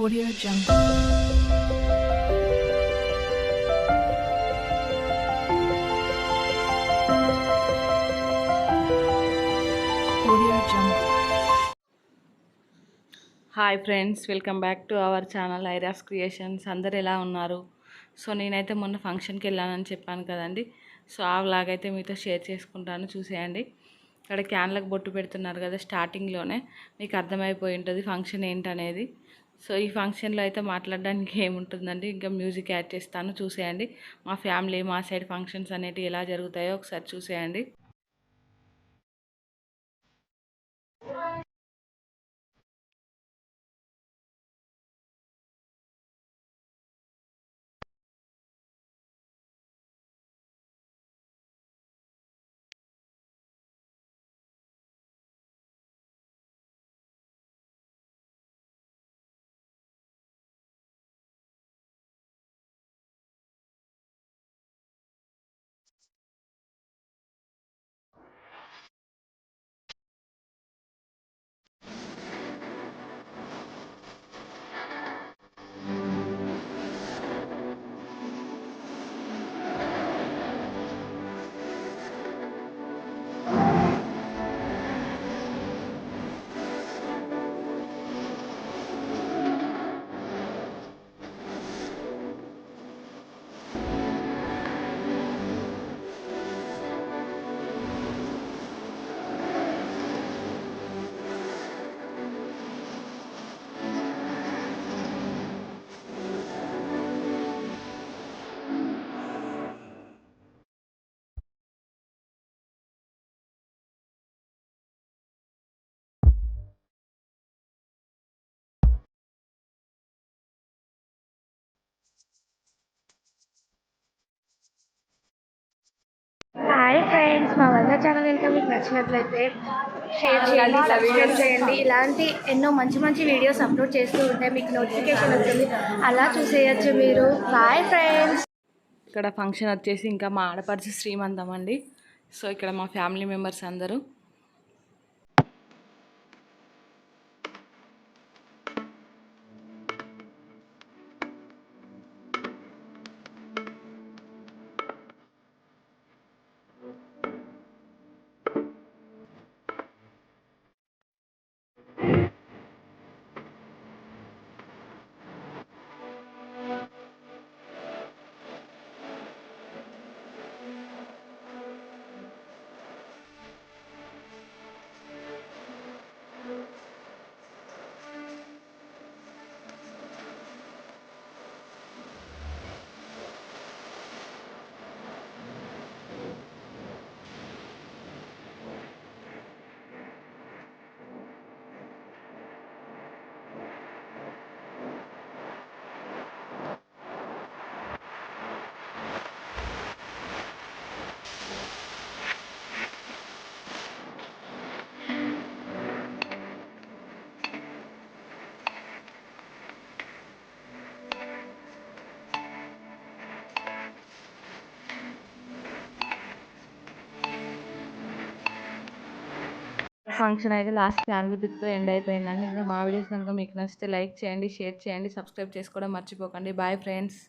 Audio Jungle. Hi friends welcome back to our channel ఐరాస్ creations అందరు ఎలా ఉన్నారు? So నేనైతే మొన్న ఫంక్షన్కి వెళ్ళానని చెప్పాను కదండి. సో ఆ వ్లాగ్ అయితే మీతో షేర్ చేసుకుంటాను చూసేయండి. ఇక్కడ క్యాన్లకు బొట్టు పెడుతున్నారు కదా స్టార్టింగ్లోనే మీకు అర్థమైపోయి ఉంటుంది ఫంక్షన్ ఏంటనేది. సో ఈ ఫంక్షన్లో అయితే మాట్లాడడానికి ఏముంటుందండి? ఇంకా మ్యూజిక్ యాడ్ చేస్తాను. చూసేయండి. మా ఫ్యామిలీ మా సైడ్ ఫంక్షన్స్ అనేటివి ఎలా జరుగుతాయో ఒకసారి చూసేయండి. హాయ్ ఫ్రెండ్స్ మా వంద ఛానల్ కనుక మీకు నచ్చినట్లయితే షేర్ చేయండి సబ్స్క్రైబ్ చేయండి. ఇలాంటి ఎన్నో మంచి మంచి వీడియోస్ అప్లోడ్ చేస్తూ ఉంటే మీకు నోటిఫికేషన్ వస్తుంది. అలా చూసేయచ్చు మీరు. బాయ్ ఫ్రెండ్స్ ఇక్కడ ఫంక్షన్ వచ్చేసి ఇంకా మా ఆడపడుచు శ్రీమంతం అండి. సో ఇక్కడ మా ఫ్యామిలీ మెంబర్స్ అందరూ ఫంక్షన్ అయితే లాస్ట్ ఫ్యామిలీ పిక్తో ఎండ్ అయిపోయిందండి. ఇంకా మా వీడియోస్ కనుక మీకు నచ్చితే లైక్ చేయండి షేర్ చేయండి సబ్స్క్రైబ్ చేసుకోవడం మర్చిపోకండి. Bye friends.